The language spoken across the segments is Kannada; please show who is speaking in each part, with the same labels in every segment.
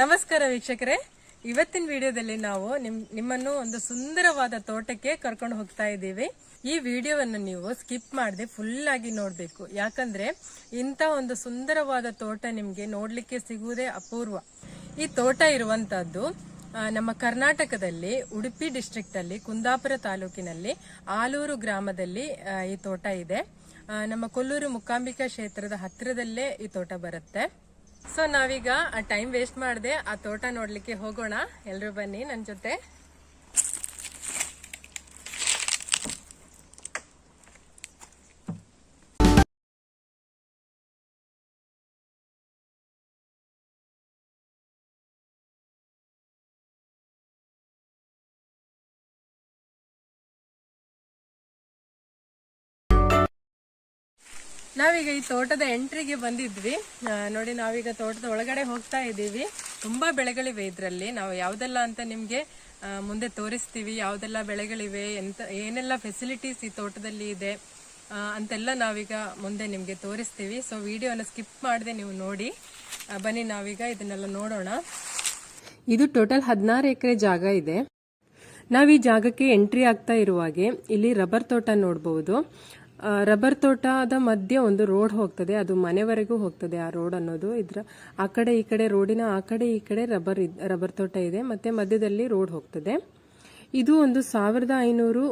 Speaker 1: ನಮಸ್ಕಾರ ವೀಕ್ಷಕರೇ. ಇವತ್ತಿನ ವಿಡಿಯೋದಲ್ಲಿ ನಾವು ನಿಮ್, ನಿಮ್ಮನ್ನು ಒಂದು ಸುಂದರವಾದ ತೋಟಕ್ಕೆ ಕರ್ಕೊಂಡು ಹೋಗ್ತಾ ಇದ್ದೀವಿ. ಈ ವಿಡಿಯೋವನ್ನು ನೀವು ಸ್ಕಿಪ್ ಮಾಡದೆ ಫುಲ್ ಆಗಿ ನೋಡಬೇಕು. ಯಾಕಂದ್ರೆ ಇಂಥ ಒಂದು ಸುಂದರವಾದ ತೋಟ ನಿಮಗೆ ನೋಡ್ಲಿಕ್ಕೆ ಸಿಗುವುದೇ ಅಪೂರ್ವ. ಈ ತೋಟ ಇರುವಂತಹದ್ದು ನಮ್ಮ ಕರ್ನಾಟಕದಲ್ಲಿ, ಉಡುಪಿ ಡಿಸ್ಟ್ರಿಕ್ಟ್ ಅಲ್ಲಿ, ಕುಂದಾಪುರ ತಾಲೂಕಿನಲ್ಲಿ, ಆಲೂರು ಗ್ರಾಮದಲ್ಲಿ ಈ ತೋಟ ಇದೆ. ನಮ್ಮ ಕೊಲ್ಲೂರು ಮುಕಾಂಬಿಕಾ ಕ್ಷೇತ್ರದ ಹತ್ತಿರದಲ್ಲೇ ಈ ತೋಟ ಬರುತ್ತೆ. ಸೊ ನಾವೀಗ ಆ ಟೈಮ್ ವೇಸ್ಟ್ ಮಾಡದೆ ಆ ತೋಟ ನೋಡ್ಲಿಕ್ಕೆ ಹೋಗೋಣ. ಎಲ್ಲರೂ ಬನ್ನಿ ನನ್ನ ಜೊತೆ. ನಾವೀಗ ಈ ತೋಟದ ಎಂಟ್ರಿಗೆ ಬಂದಿದ್ವಿ. ನೋಡಿ, ನಾವೀಗ ತೋಟದ ಒಳಗಡೆ ಹೋಗ್ತಾ ಇದ್ದೀವಿ. ತುಂಬಾ ಬೆಳೆಗಳಿವೆ ಇದರಲ್ಲಿ. ನಾವು ಯಾವ್ದೆಲ್ಲ ಅಂತ ನಿಮ್ಗೆ ಮುಂದೆ ತೋರಿಸ್ತೀವಿ. ಯಾವ್ದೆಲ್ಲ ಬೆಳೆಗಳಿವೆ, ಎಂತ, ಏನೆಲ್ಲ ಫೆಸಿಲಿಟೀಸ್ ಈ ತೋಟದಲ್ಲಿ ಇದೆ ಅಂತೆಲ್ಲ ನಾವೀಗ ಮುಂದೆ ನಿಮ್ಗೆ ತೋರಿಸ್ತೀವಿ. ಸೊ ವಿಡಿಯೋನ ಸ್ಕಿಪ್ ಮಾಡದೆ ನೀವು ನೋಡಿ. ಬನ್ನಿ, ನಾವೀಗ ಇದನ್ನೆಲ್ಲ ನೋಡೋಣ. ಇದು ಟೋಟಲ್ ಹದಿನಾರು ಎಕರೆ ಜಾಗ ಇದೆ. ನಾವು ಈ ಜಾಗಕ್ಕೆ ಎಂಟ್ರಿ ಆಗ್ತಾ ಇರುವಾಗೆ ಇಲ್ಲಿ ರಬ್ಬರ್ ತೋಟ ನೋಡಬಹುದು ರಬ್ಬರ್ ತೋಟದ ಮಧ್ಯೆ ಒಂದು ರೋಡ್ ಹೋಗ್ತದೆ, ಅದು ಮನೆವರೆಗೂ ಹೋಗ್ತದೆ ಆ ರೋಡ್ ಅನ್ನೋದು. ಇದ್ರ ಆ ಕಡೆ ಈ ಕಡೆ ರೋಡಿನ ಆ ಕಡೆ ಈ ಕಡೆ ರಬ್ಬರ್ ರಬ್ಬರ್ ತೋಟ ಇದೆ, ಮತ್ತೆ ಮಧ್ಯದಲ್ಲಿ ರೋಡ್ ಹೋಗ್ತದೆ. ಇದು ಒಂದು ಸಾವಿರದ ಐನೂರು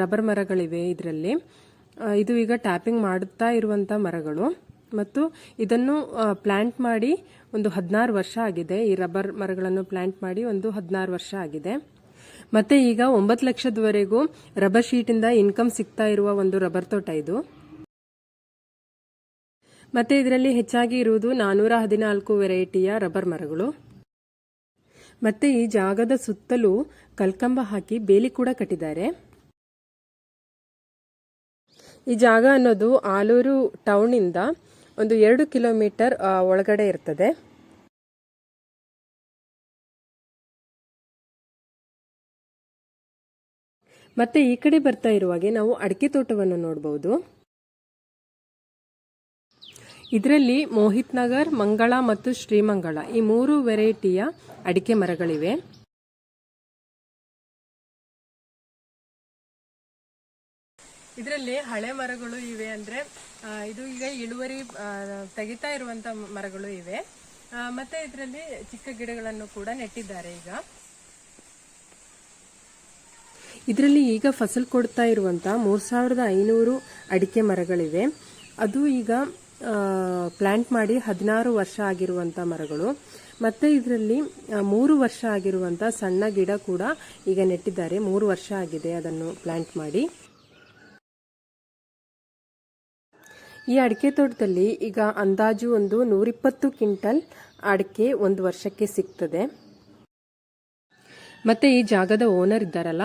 Speaker 1: ರಬ್ಬರ್ ಮರಗಳಿವೆ ಇದರಲ್ಲಿ. ಇದು ಈಗ ಟ್ಯಾಪಿಂಗ್ ಮಾಡುತ್ತಾ ಇರುವಂತ ಮರಗಳು. ಮತ್ತು ಇದನ್ನು ಪ್ಲಾಂಟ್ ಮಾಡಿ ಒಂದು ಹದಿನಾರು ವರ್ಷ ಆಗಿದೆ. ಈ ರಬ್ಬರ್ ಮರಗಳನ್ನು ಪ್ಲಾಂಟ್ ಮಾಡಿ ಒಂದು ಹದಿನಾರು ವರ್ಷ ಆಗಿದೆ. ಮತ್ತೆ ಈಗ ಒಂಬತ್ತು ಲಕ್ಷದವರೆಗೂ ರಬ್ಬರ್ ಶೀಟಿಂದ ಇನ್ಕಮ್ ಸಿಗ್ತಾ ಇರುವ ಒಂದು ರಬ್ಬರ್ ತೋಟ ಇದು. ಮತ್ತೆ ಇದರಲ್ಲಿ ಹೆಚ್ಚಾಗಿ ಇರುವುದು ನಾನೂರ ಹದಿನಾಲ್ಕು ವೆರೈಟಿಯ ರಬ್ಬರ್ ಮರಗಳು. ಮತ್ತೆ ಈ ಜಾಗದ ಸುತ್ತಲೂ ಕಲ್ಕಂಬ ಹಾಕಿ ಬೇಲಿ ಕೂಡ ಕಟ್ಟಿದ್ದಾರೆ. ಈ ಜಾಗ ಅನ್ನೋದು ಆಲೂರು ಟೌನ್ ಇಂದ ಒಂದು ಎರಡು ಕಿಲೋಮೀಟರ್ ಒಳಗಡೆ ಇರ್ತದೆ. ಮತ್ತೆ ಈ ಕಡೆ ಬರ್ತಾ ಇರುವಾಗೆ ನಾವು ಅಡಿಕೆ ತೋಟವನ್ನು ನೋಡಬಹುದು ಇದರಲ್ಲಿ ಮೋಹಿತ್ ನಗರ್, ಮಂಗಳ ಮತ್ತು ಶ್ರೀಮಂಗಳ ಈ ಮೂರು ವೆರೈಟಿಯ ಅಡಿಕೆ ಮರಗಳಿವೆ. ಇದರಲ್ಲಿ ಹಳೆ ಮರಗಳು ಇವೆ ಅಂದ್ರೆ ಇದು ಈಗ ಇಳುವರಿ ತೆಗಿತಾ ಇರುವಂತ ಮರಗಳು ಇವೆ. ಮತ್ತೆ ಇದರಲ್ಲಿ ಚಿಕ್ಕ ಗಿಡಗಳನ್ನು ಕೂಡ ನೆಟ್ಟಿದ್ದಾರೆ ಈಗ. ಇದರಲ್ಲಿ ಈಗ ಫಸಲು ಕೊಡ್ತಾ ಇರುವಂಥ ಮೂರ್ ಸಾವಿರದ ಐನೂರು ಅಡಿಕೆ ಮರಗಳಿವೆ. ಅದು ಈಗ ಪ್ಲಾಂಟ್ ಮಾಡಿ ಹದಿನಾರು ವರ್ಷ ಆಗಿರುವಂತ ಮರಗಳು. ಮತ್ತೆ ಇದರಲ್ಲಿ ಮೂರು ವರ್ಷ ಆಗಿರುವಂಥ ಸಣ್ಣ ಗಿಡ ಕೂಡ ಈಗ ನೆಟ್ಟಿದ್ದಾರೆ. ಮೂರು ವರ್ಷ ಆಗಿದೆ ಅದನ್ನು ಪ್ಲಾಂಟ್ ಮಾಡಿ. ಈ ಅಡಿಕೆ ತೋಟದಲ್ಲಿ ಈಗ ಅಂದಾಜು ಒಂದು ನೂರಿಪ್ಪತ್ತು ಕ್ವಿಂಟಲ್ ಅಡಿಕೆ ಒಂದು ವರ್ಷಕ್ಕೆ ಸಿಗ್ತದೆ. ಮತ್ತೆ ಈ ಜಾಗದ ಓನರ್ ಇದ್ದಾರಲ್ಲ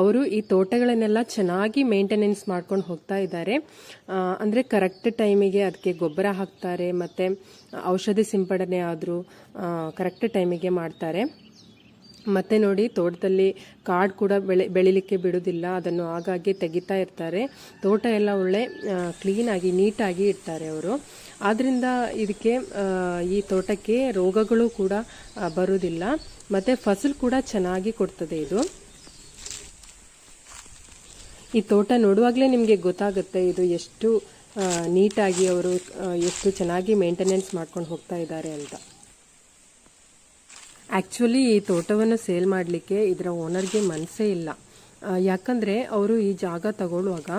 Speaker 1: ಅವರು ಈ ತೋಟಗಳನ್ನೆಲ್ಲ ಚೆನ್ನಾಗಿ ಮೇಂಟೆನೆನ್ಸ್ ಮಾಡ್ಕೊಂಡು ಹೋಗ್ತಾ ಇದ್ದಾರೆ. ಅಂದರೆ ಕರೆಕ್ಟ್ ಟೈಮಿಗೆ ಅದಕ್ಕೆ ಗೊಬ್ಬರ ಹಾಕ್ತಾರೆ, ಮತ್ತು ಔಷಧಿ ಸಿಂಪಡಣೆ ಆದರೂ ಕರೆಕ್ಟ್ ಟೈಮಿಗೆ ಮಾಡ್ತಾರೆ. ಮತ್ತೆ ನೋಡಿ, ತೋಟದಲ್ಲಿ ಕಾಡು ಕೂಡ ಬೆಳೆ, ಬೆಳಿಲಿಕ್ಕೆ ಬಿಡುವುದಿಲ್ಲ ಅದನ್ನು ಆಗಾಗ್ಗೆ ತೆಗಿತಾ ಇರ್ತಾರೆ. ತೋಟ ಎಲ್ಲ ಒಳ್ಳೆ ಕ್ಲೀನಾಗಿ ನೀಟಾಗಿ ಇಡ್ತಾರೆ ಅವರು. ಆದ್ದರಿಂದ ಇದಕ್ಕೆ ಈ ತೋಟಕ್ಕೆ ರೋಗಗಳು ಕೂಡ ಬರೋದಿಲ್ಲ. ಮತ್ತು ಫಸಲ್ ಕೂಡ ಚೆನ್ನಾಗಿ ಕೊಡ್ತದೆ ಇದು. ಈ ತೋಟ ನೋಡುವಾಗಲೇ ನಿಮಗೆ ಗೊತ್ತಾಗುತ್ತೆ ಇದು ಎಷ್ಟು ನೀಟಾಗಿ ಅವರು ಎಷ್ಟು ಚೆನ್ನಾಗಿ ಮೇಂಟೆನೆನ್ಸ್ ಮಾಡ್ಕೊಂಡು ಹೋಗ್ತಾ ಇದ್ದಾರೆ ಅಂತ. ಆ್ಯಕ್ಚುಲಿ ಈ ತೋಟವನ್ನು ಸೇಲ್ ಮಾಡಲಿಕ್ಕೆ ಇದರ ಓನರ್ಗೆ ಮನಸ್ಸೇ ಇಲ್ಲ. ಯಾಕಂದರೆ ಅವರು ಈ ಜಾಗ ತಗೊಳ್ಳುವಾಗ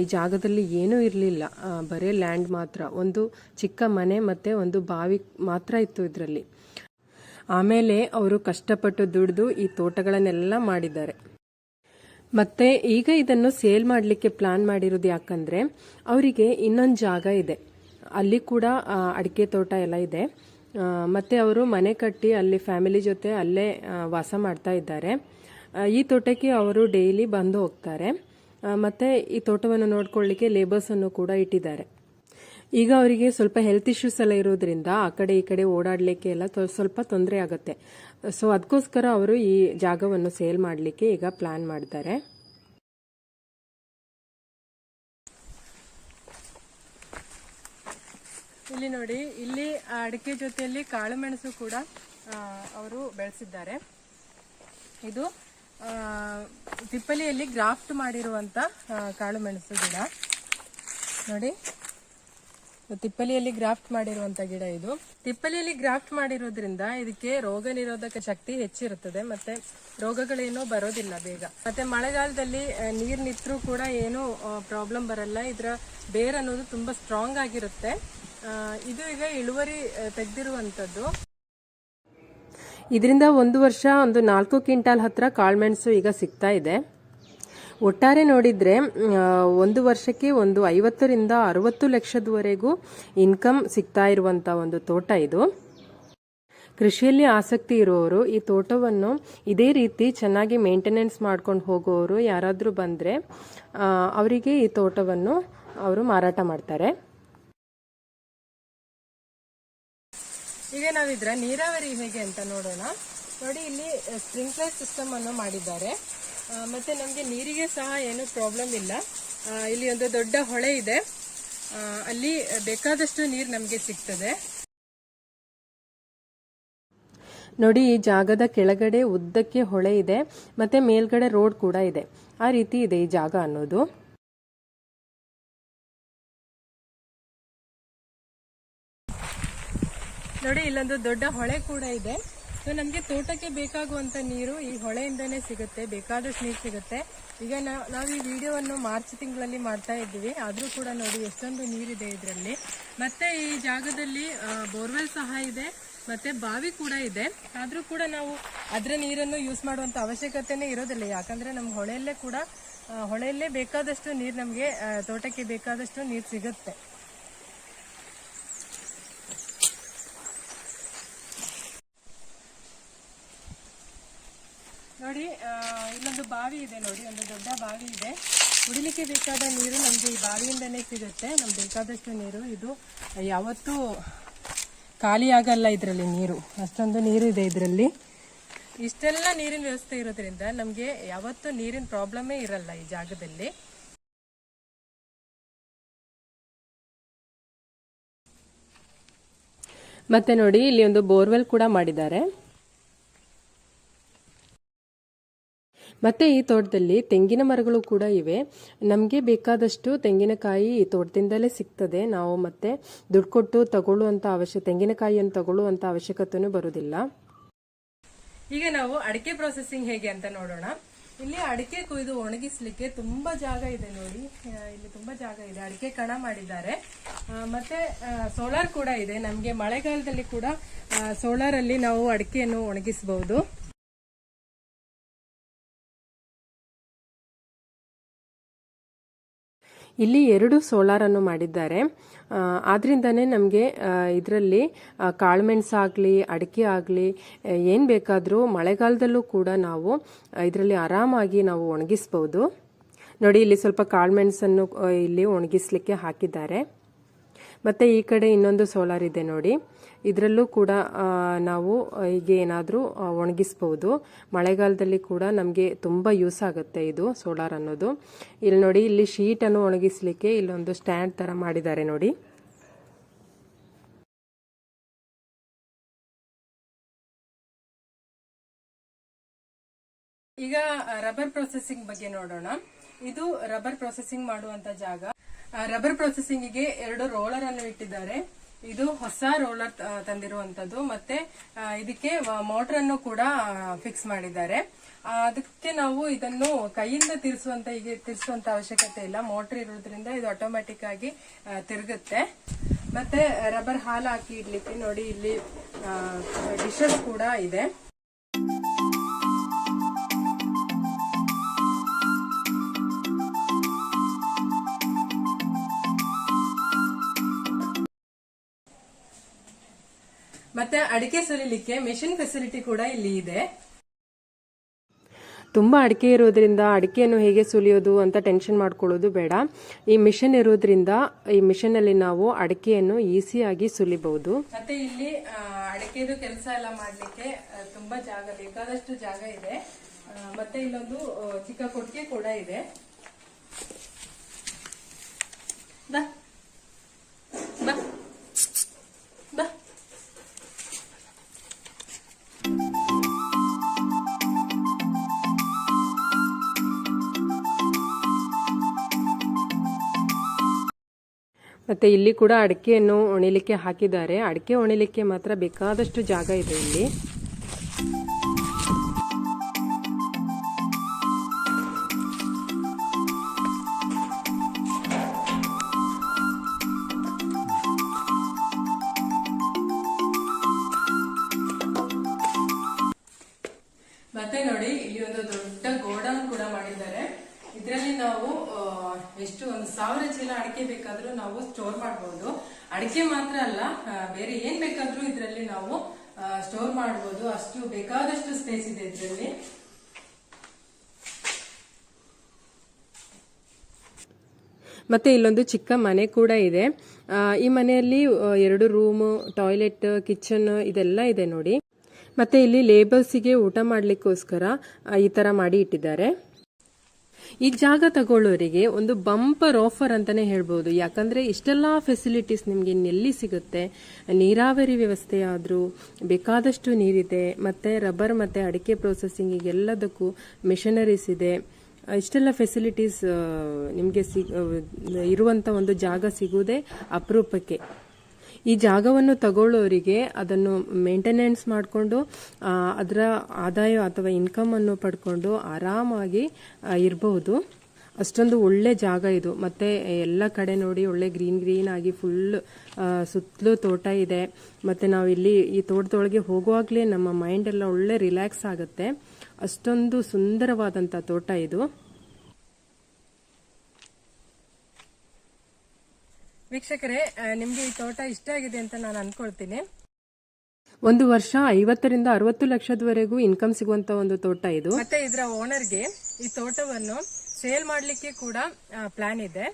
Speaker 1: ಈ ಜಾಗದಲ್ಲಿ ಏನೂ ಇರಲಿಲ್ಲ. ಬರೀ ಲ್ಯಾಂಡ್ ಮಾತ್ರ, ಒಂದು ಚಿಕ್ಕ ಮನೆ ಮತ್ತು ಒಂದು ಬಾವಿ ಮಾತ್ರ ಇತ್ತು ಇದರಲ್ಲಿ. ಆಮೇಲೆ ಅವರು ಕಷ್ಟಪಟ್ಟು ದುಡಿದು ಈ ತೋಟಗಳನ್ನೆಲ್ಲ ಮಾಡಿದ್ದಾರೆ. ಮತ್ತೆ ಈಗ ಇದನ್ನು ಸೇಲ್ ಮಾಡಲಿಕ್ಕೆ ಪ್ಲಾನ್ ಮಾಡಿರೋದು ಯಾಕಂದ್ರೆ ಅವರಿಗೆ ಇನ್ನೊಂದು ಜಾಗ ಇದೆ. ಅಲ್ಲಿ ಕೂಡ ಅಡಿಕೆ ತೋಟ ಎಲ್ಲ ಇದೆ. ಮತ್ತು ಅವರು ಮನೆ ಕಟ್ಟಿ ಅಲ್ಲಿ ಫ್ಯಾಮಿಲಿ ಜೊತೆ ಅಲ್ಲೇ ವಾಸ ಮಾಡ್ತಾ ಇದ್ದಾರೆ. ಈ ತೋಟಕ್ಕೆ ಅವರು ಡೈಲಿ ಬಂದು ಹೋಗ್ತಾರೆ. ಮತ್ತೆ ಈ ತೋಟವನ್ನು ನೋಡ್ಕೊಳ್ಳಿಕ್ಕೆ ಲೇಬರ್ಸನ್ನು ಕೂಡ ಇಟ್ಟಿದ್ದಾರೆ. ಈಗ ಅವರಿಗೆ ಸ್ವಲ್ಪ ಹೆಲ್ತ್ ಇಶ್ಯೂಸ್ ಎಲ್ಲ ಇರೋದ್ರಿಂದ ಆ ಕಡೆ ಈ ಕಡೆ ಓಡಾಡಲಿಕ್ಕೆ ಎಲ್ಲ ಸ್ವಲ್ಪ ತೊಂದರೆ ಆಗುತ್ತೆ. ಸೊ ಅದಕ್ಕೋಸ್ಕರ ಅವರು ಈ ಜಾಗವನ್ನು ಸೇಲ್ ಮಾಡಲಿಕ್ಕೆ ಈಗ ಪ್ಲಾನ್ ಮಾಡ್ತಾರೆ. ಇಲ್ಲಿ ನೋಡಿ, ಇಲ್ಲಿ ಅಡಿಕೆ ಜೊತೆಯಲ್ಲಿ ಕಾಳುಮೆಣಸು ಕೂಡ ಅವರು ಬೆಳೆಸಿದ್ದಾರೆ. ಇದು ತಿಪ್ಪಲಿಯಲ್ಲಿ ಗ್ರಾಫ್ಟ್ ಮಾಡಿರುವಂತ ಕಾಳುಮೆಣಸು ಗಿಡ. ನೋಡಿ. ತಿಪ್ಪಲಿಯಲ್ಲಿ ಗ್ರಾಫ್ಟ್ ಮಾಡಿರುವಂತ ಗಿಡ ಇದು. ತಿಪ್ಪಲಿಯಲ್ಲಿ ಗ್ರಾಫ್ಟ್ ಮಾಡಿರೋದ್ರಿಂದ ಇದಕ್ಕೆ ರೋಗ ನಿರೋಧಕ ಶಕ್ತಿ ಹೆಚ್ಚಿರುತ್ತದೆ, ಮತ್ತೆ ರೋಗಗಳೇನು ಬರೋದಿಲ್ಲ ಬೇಗ. ಮತ್ತೆ ಮಳೆಗಾಲದಲ್ಲಿ ನೀರ್ ನಿತ್ರು ಕೂಡ ಏನು ಪ್ರಾಬ್ಲಮ್ ಬರಲ್ಲ. ಇದರ ಬೇರ್ ಅನ್ನೋದು ತುಂಬಾ ಸ್ಟ್ರಾಂಗ್ ಆಗಿರುತ್ತೆ. ಇದು ಈಗ ಇಳುವರಿ ತೆಗೆದಿರುವಂತದ್ದು. ಇದರಿಂದ ಒಂದು ವರ್ಷ, ಒಂದು ನಾಲ್ಕು ಕ್ವಿಂಟಾಲ್ ಹತ್ರ ಕಾಳುಮೆಣಸು ಈಗ ಸಿಗ್ತಾ ಇದೆ. ಒಟ್ಟಾರೆ ನೋಡಿದರೆ ಒಂದು ವರ್ಷಕ್ಕೆ ಒಂದು ಐವತ್ತರಿಂದ ಅರವತ್ತು ಲಕ್ಷದವರೆಗೂ ಇನ್ಕಮ್ ಸಿಗ್ತಾ ಇರುವಂಥ ಒಂದು ತೋಟ ಇದು. ಕೃಷಿಯಲ್ಲಿ ಆಸಕ್ತಿ ಇರುವವರು ಈ ತೋಟವನ್ನು ಇದೇ ರೀತಿ ಚೆನ್ನಾಗಿ ಮೇಂಟೆನೆನ್ಸ್ ಮಾಡ್ಕೊಂಡು ಹೋಗೋರು ಯಾರಾದರೂ ಬಂದರೆ ಅವರಿಗೆ ಈ ತೋಟವನ್ನು ಅವರು ಮಾರಾಟ ಮಾಡ್ತಾರೆ. ಈಗ ನಾವಿದ್ರೆ ನೀರಾವರಿ ಹೇಗೆ ಅಂತ ನೋಡೋಣ. ನೋಡಿ, ಇಲ್ಲಿ ಸ್ಪ್ರಿಂಕ್ಲರ್ ಸಿಸ್ಟಮ್ ಅನ್ನು ಮಾಡಿದ್ದಾರೆ. ಮತ್ತೆ ನಮಗೆ ನೀರಿಗೆ ಸಹ ಏನು ಪ್ರಾಬ್ಲಮ್ ಇಲ್ಲ. ಇಲ್ಲಿ ಒಂದು ದೊಡ್ಡ ಹೊಳೆ ಇದೆ. ಅಲ್ಲಿ ಬೇಕಾದಷ್ಟು ನೀರು ನಮಗೆ ಸಿಗ್ತದೆ. ನೋಡಿ ಈ ಜಾಗದ ಕೆಳಗಡೆ ಉದ್ದಕ್ಕೆ ಹೊಳೆ ಇದೆ ಮತ್ತೆ ಮೇಲ್ಗಡೆ ರೋಡ್ ಕೂಡ ಇದೆ. ಆ ರೀತಿ ಇದೆ ಈ ಜಾಗ ಅನ್ನೋದು. ನೋಡಿ ಇಲ್ಲೊಂದು ದೊಡ್ಡ ಹೊಳೆ ಕೂಡ ಇದೆ. ಸೊ, ನಮಗೆ ತೋಟಕ್ಕೆ ಬೇಕಾಗುವಂತ ನೀರು ಈ ಹೊಳೆಯಿಂದನೇ ಸಿಗುತ್ತೆ, ಬೇಕಾದಷ್ಟು ನೀರು ಸಿಗುತ್ತೆ. ಈಗ ನಾವು ಈ ವಿಡಿಯೋವನ್ನು ಮಾರ್ಚ್ ತಿಂಗಳಲ್ಲಿ ಮಾಡ್ತಾ ಇದ್ದೀವಿ. ಆದರೂ ಕೂಡ ನೋಡಿ, ಎಷ್ಟೊಂದು ನೀರಿದೆ ಇದರಲ್ಲಿ. ಮತ್ತೆ ಈ ಜಾಗದಲ್ಲಿ ಬೋರ್ವೆಲ್ ಸಹ ಇದೆ, ಮತ್ತೆ ಬಾವಿ ಕೂಡ ಇದೆ. ಆದರೂ ಕೂಡ ನಾವು ಅದರ ನೀರನ್ನು ಯೂಸ್ ಮಾಡುವಂತ ಅವಶ್ಯಕತೆನೇ ಇರೋದಿಲ್ಲ. ಯಾಕಂದ್ರೆ ನಮ್ಮ ಹೊಳೆಯಲ್ಲೇ ಕೂಡ ಹೊಳೆಯಲ್ಲೇ ಬೇಕಾದಷ್ಟು ನೀರು ನಮಗೆ ತೋಟಕ್ಕೆ ಬೇಕಾದಷ್ಟು ನೀರು ಸಿಗುತ್ತೆ. ನೋಡಿ ಇಲ್ಲೊಂದು ಬಾವಿ ಇದೆ ನೋಡಿ, ಒಂದು ದೊಡ್ಡ ಬಾವಿ ಇದೆ. ಕುಡಿಲಿಕ್ಕೆ ಬೇಕಾದ ನೀರು ನಮಗೆ ಈ ಬಾವಿಯಿಂದನೇ ಸಿಗುತ್ತೆ. ನಮ್ಗೆ ಬೇಕಾದಷ್ಟು ನೀರು. ಇದು ಯಾವತ್ತೂ ಖಾಲಿ ಆಗಲ್ಲ ಇದರಲ್ಲಿ ನೀರು. ಅಷ್ಟೊಂದು ನೀರು ಇದೆ ಇದರಲ್ಲಿ. ಇಷ್ಟೆಲ್ಲ ನೀರಿನ ವ್ಯವಸ್ಥೆ ಇರೋದ್ರಿಂದ ನಮಗೆ ಯಾವತ್ತೂ ನೀರಿನ ಪ್ರಾಬ್ಲಮೇ ಇರಲ್ಲ ಈ ಜಾಗದಲ್ಲಿ. ಮತ್ತೆ ನೋಡಿ, ಇಲ್ಲಿ ಒಂದು ಬೋರ್ವೆಲ್ ಕೂಡ ಮಾಡಿದ್ದಾರೆ. ಮತ್ತೆ ಈ ತೋಟದಲ್ಲಿ ತೆಂಗಿನ ಮರಗಳು ಕೂಡ ಇವೆ. ನಮಗೆ ಬೇಕಾದಷ್ಟು ತೆಂಗಿನಕಾಯಿ ಈ ತೋಟದಿಂದಲೇ ಸಿಗ್ತದೆ. ನಾವು ಮತ್ತೆ ದುಡ್ಡು ಕೊಟ್ಟು ತಗೊಳ್ಳುವಂತ ಅವಶ್ಯ, ತೆಂಗಿನಕಾಯಿಯನ್ನು ತಗೊಳ್ಳುವಂತ ಅವಶ್ಯಕತೆನೂ ಬರುವುದಿಲ್ಲ ಈಗ ನಾವು ಅಡಿಕೆ ಪ್ರೊಸೆಸಿಂಗ್ ಹೇಗೆ ಅಂತ ನೋಡೋಣ. ಇಲ್ಲಿ ಅಡಿಕೆ ಕೊಯ್ದು ಒಣಗಿಸ್ಲಿಕ್ಕೆ ತುಂಬಾ ಜಾಗ ಇದೆ ನೋಡಿ. ಇಲ್ಲಿ ತುಂಬಾ ಜಾಗ ಇದೆ. ಅಡಿಕೆ ಕಣ ಮಾಡಿದ್ದಾರೆ. ಮತ್ತೆ ಸೋಲಾರ್ ಕೂಡ ಇದೆ. ನಮಗೆ ಮಳೆಗಾಲದಲ್ಲಿ ಕೂಡ ಸೋಲಾರ್ ಅಲ್ಲಿ ನಾವು ಅಡಿಕೆಯನ್ನು ಒಣಗಿಸಬಹುದು ಇಲ್ಲಿ ಎರಡು ಸೋಲಾರ್ ಅನ್ನು ಮಾಡಿದ್ದಾರೆ ಆದ್ರಿಂದನೇ ನಮಗೆ ಇದರಲ್ಲಿ ಕಾಳುಮೆಣಸಾಗಲಿ ಅಡಿಕೆ ಆಗಲಿ ಏನು ಬೇಕಾದರೂ ಮಳೆಗಾಲದಲ್ಲೂ ಕೂಡ ನಾವು ಇದರಲ್ಲಿ ಆರಾಮಾಗಿ ನಾವು ಒಣಗಿಸ್ಬೋದು. ನೋಡಿ, ಇಲ್ಲಿ ಸ್ವಲ್ಪ ಕಾಳುಮೆಣಸನ್ನು ಇಲ್ಲಿ ಒಣಗಿಸ್ಲಿಕ್ಕೆ ಹಾಕಿದ್ದಾರೆ. ಮತ್ತೆ ಈ ಕಡೆ ಇನ್ನೊಂದು ಸೋಲಾರ್ ಇದೆ ನೋಡಿ. ಇದರಲ್ಲೂ ಕೂಡ ನಾವು ಹೀಗೆ ಏನಾದರೂ ಒಣಗಿಸ್ಬೋದು. ಮಳೆಗಾಲದಲ್ಲಿ ಕೂಡ ನಮಗೆ ತುಂಬ ಯೂಸ್ ಆಗುತ್ತೆ ಇದು ಸೋಲಾರ್ ಅನ್ನೋದು. ಇಲ್ಲಿ ನೋಡಿ, ಇಲ್ಲಿ ಶೀಟನ್ನು ಒಣಗಿಸ್ಲಿಕ್ಕೆ ಇಲ್ಲೊಂದು ಸ್ಟ್ಯಾಂಡ್ ಥರ ಮಾಡಿದ್ದಾರೆ ನೋಡಿ. ಈಗ ರಬ್ಬರ್ ಪ್ರೊಸೆಸಿಂಗ್ ಬಗ್ಗೆ ನೋಡೋಣ. ಇದು ರಬ್ಬರ್ ಪ್ರೊಸೆಸಿಂಗ್ ಮಾಡುವಂತ ಜಾಗ. ರಬ್ಬರ್ ಪ್ರೊಸೆಸಿಂಗಿಗೆ ಎರಡು ರೋಲರ್ ಅನ್ನು ಇಟ್ಟಿದ್ದಾರೆ. ಇದು ಹೊಸ ರೋಲರ್ ತಂದಿರುವಂತದ್ದು ಮತ್ತೆ ಇದಕ್ಕೆ ಮೋಟರ್ ಅನ್ನು ಕೂಡ ಫಿಕ್ಸ್ ಮಾಡಿದ್ದಾರೆ. ಅದಕ್ಕೆ ನಾವು ಇದನ್ನು ಕೈಯಿಂದ ತಿರ್ಸುವಂತ ಈಗ ತಿರ್ಸುವಂತ ಅವಶ್ಯಕತೆ ಇಲ್ಲ. ಮೋಟರ್ ಇರೋದ್ರಿಂದ ಇದು ಆಟೋಮ್ಯಾಟಿಕ್ ಆಗಿ ತಿರುಗುತ್ತೆ. ಮತ್ತೆ ರಬ್ಬರ್ ಹಾಲು ಹಾಕಿ ಇಡ್ಲಿಕ್ಕೆ ನೋಡಿ, ಇಲ್ಲಿ ಡಿಶಸ್ ಕೂಡ ಇದೆ. ಮತ್ತೆ ಅಡಿಕೆ ಸುಲಿಲಿಕ್ಕೆ ಮೆಷಿನ್ ಫೆಸಿಲಿಟಿ ಕೂಡ ಇಲ್ಲಿ ಇದೆ. ತುಂಬ ಅಡಿಕೆ ಇರೋದ್ರಿಂದ ಅಡಿಕೆಯನ್ನು ಹೇಗೆ ಸುಲಿಯೋದು ಅಂತ ಟೆನ್ಷನ್ ಮಾಡ್ಕೊಳ್ಳೋದು ಬೇಡ. ಈ ಮಿಷನ್ ಇರೋದ್ರಿಂದ ಈ ಮಿಷನ್ ಅಲ್ಲಿ ನಾವು ಅಡಿಕೆಯನ್ನು ಈಸಿಯಾಗಿ ಸುಲಿಬಹುದು. ಮತ್ತೆ ಇಲ್ಲಿ ಅಡಿಕೆದು ಕೆಲಸ ಎಲ್ಲ ಮಾಡ್ಲಿಕ್ಕೆ ತುಂಬಾ ಜಾಗ ಬೇಕಾದಷ್ಟು ಜಾಗ ಇದೆ. ಮತ್ತೆ ಇಲ್ಲೊಂದು ಚಿಕ್ಕ ಕೊಟ್ಟಿಗೆ ಕೂಡ ಇದೆ. ಬಾ. ಬಾ. ಮತ್ತೆ ಇಲ್ಲಿ ಕೂಡ ಅಡಿಕೆಯನ್ನು ಒಣಿಲಿಕ್ಕೆ ಹಾಕಿದ್ದಾರೆ. ಅಡಿಕೆ ಒಣಿಲಿಕ್ಕೆ ಮಾತ್ರ ಬೇಕಾದಷ್ಟು ಜಾಗ ಇದೆ ಇಲ್ಲಿ. ಸ್ಟೋರ್ ಮಾಡಬಹುದು ಅಡಿಕೆ ಮಾತ್ರ ಅಲ್ಲ ಬೇರೆ ಏನ್ ಬೇಕಾದ್ರೂ ಇದರಲ್ಲಿ ನಾವು ಸ್ಟೋರ್ ಮಾಡಬಹುದು ಅಷ್ಟು ಬೇಕಾದಷ್ಟು ಸ್ಪೇಸ್ ಇದೆ ಇದರಲ್ಲಿ. ಮತ್ತೆ ಇಲ್ಲೊಂದು ಚಿಕ್ಕ ಮನೆ ಕೂಡ ಇದೆ. ಈ ಮನೆಯಲ್ಲಿ ಎರಡು ರೂಮ್ ಟಾಯ್ಲೆಟ್ ಕಿಚನ್ ಇದೆಲ್ಲ ಇದೆ ನೋಡಿ. ಮತ್ತೆ ಇಲ್ಲಿ ಲೇಬರ್ಸಿಗೆ ಊಟ ಮಾಡ್ಲಿಕ್ಕೋಸ್ಕರ ಈ ತರ ಮಾಡಿ ಇಟ್ಟಿದ್ದಾರೆ. ಈ ಜಾಗ ತಗೊಳ್ಳೋರಿಗೆ ಒಂದು ಬಂಪರ್ ಆಫರ್ ಅಂತಾನೆ ಹೇಳ್ಬೋದು. ಯಾಕಂದ್ರೆ ಇಷ್ಟೆಲ್ಲ ಫೆಸಿಲಿಟೀಸ್ ನಿಮ್ಗೆ ಇನ್ನೆಲ್ಲಿ ಸಿಗುತ್ತೆ? ನೀರಾವರಿ ವ್ಯವಸ್ಥೆ ಆದ್ರೂ, ಬೇಕಾದಷ್ಟು ನೀರಿದೆ, ಮತ್ತೆ ರಬ್ಬರ್ ಮತ್ತೆ ಅಡಿಕೆ ಪ್ರೊಸೆಸಿಂಗ್ ಎಲ್ಲದಕ್ಕೂ ಮಿಷನರೀಸ್ ಇದೆ. ಇಷ್ಟೆಲ್ಲ ಫೆಸಿಲಿಟೀಸ್ ನಿಮಗೆ ಸಿ ಇರುವಂತ ಒಂದು ಜಾಗ ಸಿಗುವುದೇ ಅಪರೂಪಕ್ಕೆ. ಈ ಜಾಗವನ್ನು ತಗೊಳ್ಳೋರಿಗೆ ಅದನ್ನು ಮೇಂಟೆನೆನ್ಸ್ ಮಾಡಿಕೊಂಡು ಅದರ ಆದಾಯ ಅಥವಾ ಇನ್ಕಮ್ ಅನ್ನು ಪಡ್ಕೊಂಡು ಆರಾಮಾಗಿ ಇರಬಹುದು ಅಷ್ಟೊಂದು ಒಳ್ಳೆ ಜಾಗ ಇದು. ಮತ್ತೆ ಎಲ್ಲ ಕಡೆ ನೋಡಿ ಒಳ್ಳೆ ಗ್ರೀನ್ ಗ್ರೀನ್ ಆಗಿ ಫುಲ್ ಸುತ್ತಲೂ ತೋಟ ಇದೆ. ಮತ್ತೆ ನಾವು ಇಲ್ಲಿ ಈ ತೋಟದೊಳಗೆ ಹೋಗುವಾಗಲೇ ನಮ್ಮ ಮೈಂಡ್ ಎಲ್ಲ ಒಳ್ಳೆ ರಿಲ್ಯಾಕ್ಸ್ ಆಗುತ್ತೆ. ಅಷ್ಟೊಂದು ಸುಂದರವಾದಂಥ ತೋಟ ಇದು. ವೀಕ್ಷಕರೇ ನಿಮಗೆ ಈ ತೋಟ ಇಷ್ಟ ಆಗಿದೆ ಅಂತ ನಾನು ಅನ್ಕೊಳ್ತೀನಿ. ಒಂದು ವರ್ಷ ಐವತ್ತರಿಂದ ಅರವತ್ತು ಲಕ್ಷದವರೆಗೂ ಇನ್ಕಮ್ ಸಿಗುವಂತ ಒಂದು ತೋಟ ಇದು. ಮತ್ತೆ ಇದರ ಓನರ್ಗೆ ಈ ತೋಟವನ್ನು ಸೇಲ್ ಮಾಡ್ಲಿಕ್ಕೆ ಕೂಡ ಪ್ಲಾನ್ ಇದೆ.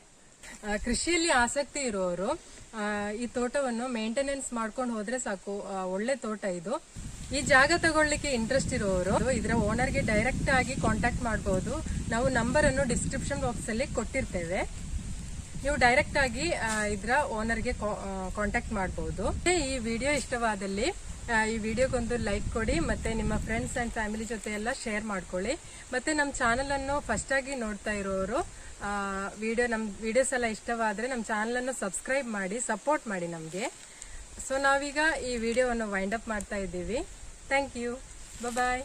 Speaker 1: ಕೃಷಿಯಲ್ಲಿ ಆಸಕ್ತಿ ಇರುವವರು ಈ ತೋಟವನ್ನು ಮೇಂಟೆನೆನ್ಸ್ ಮಾಡ್ಕೊಂಡು ಹೋದ್ರೆ ಸಾಕು ಒಳ್ಳೆ ತೋಟ ಇದು. ಈ ಜಾಗ ತಗೊಳ್ಳಿಕ್ಕೆ ಇಂಟ್ರೆಸ್ಟ್ ಇರುವವರು ಇದರ ಓನರ್ಗೆ ಡೈರೆಕ್ಟ್ ಆಗಿ ಕಾಂಟ್ಯಾಕ್ಟ್ ಮಾಡಬಹುದು ನಾವು ನಂಬರ್ ಅನ್ನು ಡಿಸ್ಕ್ರಿಪ್ಷನ್ ಬಾಕ್ಸ್ ಅಲ್ಲಿ ಕೊಟ್ಟಿರ್ತೇವೆ. ನೀವು ಡೈರೆಕ್ಟ್ ಆಗಿ ಇದರ ಓನರ್ಗೆ ಕಾಂಟ್ಯಾಕ್ಟ್ ಮಾಡಬಹುದು ಈ ವಿಡಿಯೋ ಇಷ್ಟವಾದಲ್ಲಿ ಈ ವಿಡಿಯೋಗೊಂದು ಲೈಕ್ ಕೊಡಿ, ಮತ್ತೆ ನಿಮ್ಮ ಫ್ರೆಂಡ್ಸ್ ಅಂಡ್ ಫ್ಯಾಮಿಲಿ ಜೊತೆ ಎಲ್ಲ ಶೇರ್ ಮಾಡ್ಕೊಳ್ಳಿ. ಮತ್ತೆ ನಮ್ಮ ಚಾನಲ್ ಅನ್ನು ಫಸ್ಟ್ ಆಗಿ ನೋಡ್ತಾ ಇರೋರು ವಿಡಿಯೋ ನಮ್ಮ ವಿಡಿಯೋಸ್ ಎಲ್ಲ ಇಷ್ಟವಾದ್ರೆ ನಮ್ಮ ಚಾನಲ್ ಅನ್ನು ಸಬ್ಸ್ಕ್ರೈಬ್ ಮಾಡಿ ಸಪೋರ್ಟ್ ಮಾಡಿ ನಮಗೆ. ಸೊ ನಾವೀಗ ಈ ವಿಡಿಯೋವನ್ನು ವೈಂಡ್ ಅಪ್ ಮಾಡ್ತಾ ಇದ್ದೀವಿ. Thank you bye